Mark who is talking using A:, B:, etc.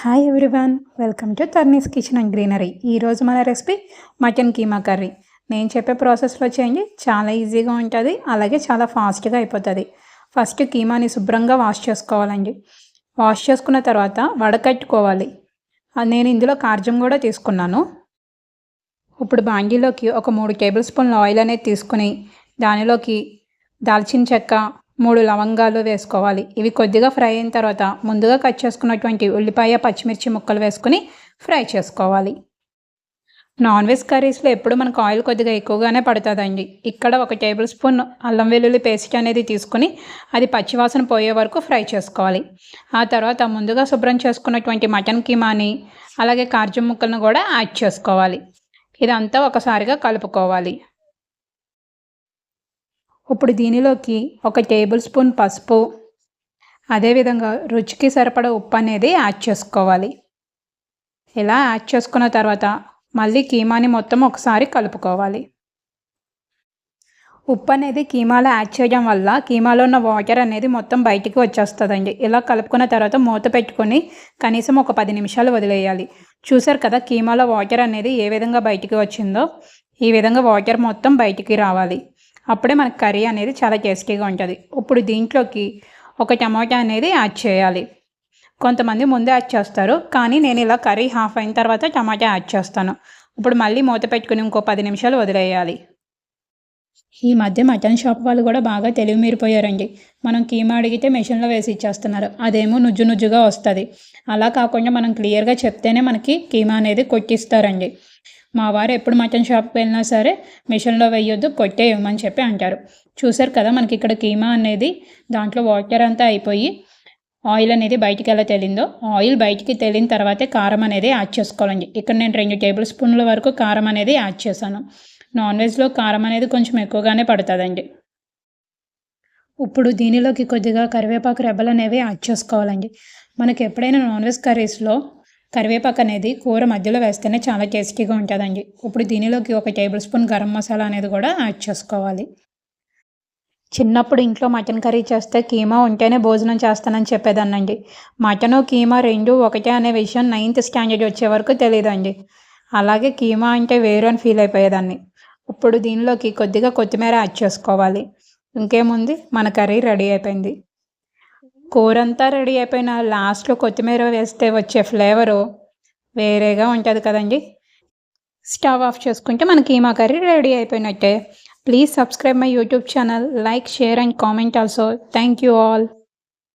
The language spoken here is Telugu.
A: Hi everyone welcome to Tarni's kitchen and greenery ఈరోజు మన రెసిపీ మటన్ కీమా కర్రీ. నేను చెప్పే ప్రాసెస్లో చేయండి చాలా ఈజీగా ఉంటుంది అలాగే చాలా ఫాస్ట్గా అయిపోతుంది. ఫస్ట్ కీమాని శుభ్రంగా వాష్ చేసుకోవాలండి. వాష్ చేసుకున్న తర్వాత వడకట్టుకోవాలి. నేను ఇందులో కార్జం కూడా తీసుకున్నాను. ఇప్పుడు బాండీలోకి ఒక మూడు టేబుల్ స్పూన్ల ఆయిల్ అనేది తీసుకుని దానిలోకి దాల్చిన చెక్క మూడు లవంగాలు వేసుకోవాలి. ఇవి కొద్దిగా ఫ్రై అయిన తర్వాత ముందుగా కట్ చేసుకున్నటువంటి ఉల్లిపాయ పచ్చిమిర్చి ముక్కలు వేసుకుని ఫ్రై చేసుకోవాలి. నాన్ వెజ్ కర్రీస్లో ఎప్పుడు మనకు ఆయిల్ కొద్దిగా ఎక్కువగానే పడుతుందండి. ఇక్కడ ఒక టేబుల్ స్పూన్ అల్లం వెల్లుల్లి పేస్ట్ అనేది తీసుకుని అది పచ్చివాసన పోయే వరకు ఫ్రై చేసుకోవాలి. ఆ తర్వాత ముందుగా శుభ్రం చేసుకున్నటువంటి మటన్ కిమాని అలాగే కార్జం ముక్కలను కూడా యాడ్ చేసుకోవాలి. ఇదంతా ఒకసారిగా కలుపుకోవాలి. ఇప్పుడు దీనిలోకి ఒక టేబుల్ స్పూన్ పసుపు అదేవిధంగా రుచికి సరిపడ ఉప్పు అనేది యాడ్ చేసుకోవాలి. ఇలా యాడ్ చేసుకున్న తర్వాత మళ్ళీ కీమాని మొత్తం ఒకసారి కలుపుకోవాలి. ఉప్పు అనేది కీమాలో యాడ్ చేయడం వల్ల కీమాలో ఉన్న వాటర్ అనేది మొత్తం బయటికి వచ్చేస్తుందండి. ఇలా కలుపుకున్న తర్వాత మూత పెట్టుకొని కనీసం ఒక పది నిమిషాలు వదిలేయాలి. చూసారు కదా కీమాలో వాటర్ అనేది ఏ విధంగా బయటికి వచ్చిందో? ఈ విధంగా వాటర్ మొత్తం బయటికి రావాలి. అప్పుడే మనకు కర్రీ అనేది చాలా టేస్టీగా ఉంటుంది. ఇప్పుడు దీంట్లోకి ఒక టమాటా అనేది యాడ్ చేయాలి. కొంతమంది ముందే యాడ్ చేస్తారు కానీ నేను ఇలా కర్రీ హాఫ్ అయిన తర్వాత టమాటా యాడ్ చేస్తాను. ఇప్పుడు మళ్ళీ మూత పెట్టుకుని ఇంకో పది నిమిషాలు వదిలేయాలి. ఈ మధ్య మటన్ షాప్ వాళ్ళు కూడా బాగా తెలివి మీరిపోయారండి. మనం కీమా అడిగితే మెషిన్లో వేసి ఇచ్చేస్తున్నారు. అదేమో నుజ్జు నుజ్జుగా వస్తుంది. అలా కాకుండా మనం క్లియర్గా చెప్తేనే మనకి కీమా అనేది కొట్టిస్తారండి. మా వారు ఎప్పుడు మటన్ షాప్కి వెళ్ళినా సరే మిషన్లో వేయొద్దు కొట్టేయమని చెప్పి అంటారు. చూసారు కదా మనకి ఇక్కడ కీమా అనేది? దాంట్లో వాటర్ అంతా అయిపోయి ఆయిల్ అనేది బయటికి ఎలా తెలిందో? ఆయిల్ బయటికి తెలిన తర్వాతే కారం అనేది యాడ్ చేసుకోవాలండి. ఇక్కడ నేను రెండు టేబుల్ స్పూన్ల వరకు కారం అనేది యాడ్ చేశాను. నాన్ వెజ్లో కారం అనేది కొంచెం ఎక్కువగానే పడుతుందండి. ఇప్పుడు దీనిలోకి కొద్దిగా కరివేపాకు రెబ్బలు అనేవి యాడ్ చేసుకోవాలండి. మనకి ఎప్పుడైనా నాన్ వెజ్ కర్రీస్లో కరివేపాకు అనేది కూర మధ్యలో వేస్తేనే చాలా టేస్టీగా ఉంటుందండి. ఇప్పుడు దీనిలోకి ఒక టేబుల్ స్పూన్ గరం మసాలా అనేది కూడా యాడ్ చేసుకోవాలి. చిన్నప్పుడు ఇంట్లో మటన్ కర్రీ చేస్తే కీమా ఉంటేనే భోజనం చేస్తానని చెప్పేదాన్నండి. మటను కీమా రెండు ఒకటే అనే విషయం నైన్త్ స్టాండర్డ్ వచ్చే వరకు తెలియదండి అలాగే కీమా అంటే వేరు అని ఫీల్ అయిపోయేదాన్ని. ఇప్పుడు దీనిలోకి కొద్దిగా కొత్తిమీర యాడ్ చేసుకోవాలి. ఇంకేముంది? మన కర్రీ రెడీ అయిపోయింది. కూర అంతా రెడీ అయిపోయిన లాస్ట్లో కొత్తిమీర వేస్తే వచ్చే ఫ్లేవరు వేరేగా ఉంటుంది కదండి. స్టవ్ ఆఫ్ చేసుకుంటే మనకి మా కర్రీ రెడీ అయిపోయినట్టే. Please subscribe my YouTube channel like share and comment also. Thank you all.